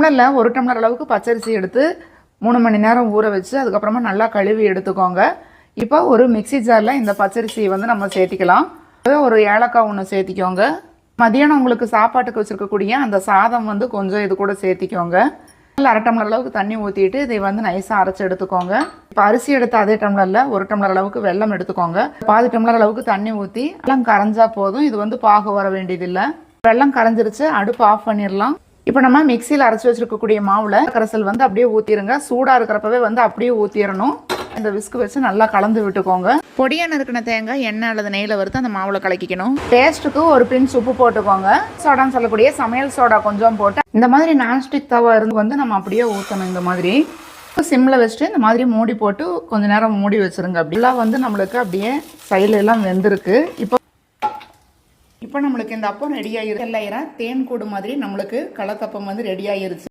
டம்ளரில் ஒரு டம்ளர் அளவுக்கு பச்சரிசி எடுத்து மூணு மணி நேரம் ஊற வச்சு அதுக்கப்புறமா நல்லா கழுவி எடுத்துக்கோங்க. இப்போ ஒரு மிக்ஸி ஜாரில் இந்த பச்சரிசியை வந்து நம்ம சேர்த்திக்கலாம். ஒரு ஏலக்காய் ஒன்று சேர்த்திக்கோங்க. மதியானம் உங்களுக்கு சாப்பாட்டுக்கு வச்சுருக்கக்கூடிய அந்த சாதம் வந்து கொஞ்சம் இது கூட சேர்த்திக்கோங்க. நல்லா அரை டம்ளர் அளவுக்கு தண்ணி ஊற்றிட்டு இதை வந்து நைஸாக அரைச்சி எடுத்துக்கோங்க. இப்போ அரிசி எடுத்த அதே டம்ளரில் ஒரு டம்ளர் அளவுக்கு வெல்லம் எடுத்துக்கோங்க. பாதி டம்ளர் அளவுக்கு தண்ணி ஊற்றி எல்லாம் கரைஞ்சா போதும். இது வந்து பாகு வர வேண்டியதில்லை. வெள்ளம் கரைஞ்சிருச்சு. அடுப்பு ஆஃப் பண்ணிடலாம். இப்போ நம்ம மிக்சியில் அரைச்சி வச்சிருக்கக்கூடிய மாவில் கரைசல் வந்து அப்படியே ஊற்றிடுங்க சூடாக இருக்கிறப்பவே வந்து அப்படியே ஊற்றிடணும் இந்த விஸ்கு வச்சு நல்லா கலந்து விட்டுக்கோங்க. பொடியாக நறுக்கின தேங்காய் எண்ணெய் அல்லது நெய்யில் வறுத்து அந்த மாவில் கலக்கிக்கணும். டேஸ்ட்டுக்கு ஒரு பிஞ்ச் உப்பு போட்டுக்கோங்க. சோடான்னு சொல்லக்கூடிய சமையல் சோடா கொஞ்சம் போட்டு. இந்த மாதிரி நான்ஸ்டிக் தவா இருந்து வந்து நம்ம அப்படியே ஊற்றணும் இந்த மாதிரி. சிம்மில் வச்சுட்டு இந்த மாதிரி மூடி போட்டு கொஞ்ச நேரம் மூடி வச்சிருங்க அப்படிலாம் வந்து நம்மளுக்கு அப்படியே சைடில் எல்லாம் வெந்திருக்கு. இப்போ இப்போ நம்மளுக்கு இந்த அப்பம் ரெடி ஆகிருக்கு எல்லாயிரம் தேன் கூடு மாதிரி நம்மளுக்கு கலத்தப்பம் வந்து ரெடி ஆயிருச்சு.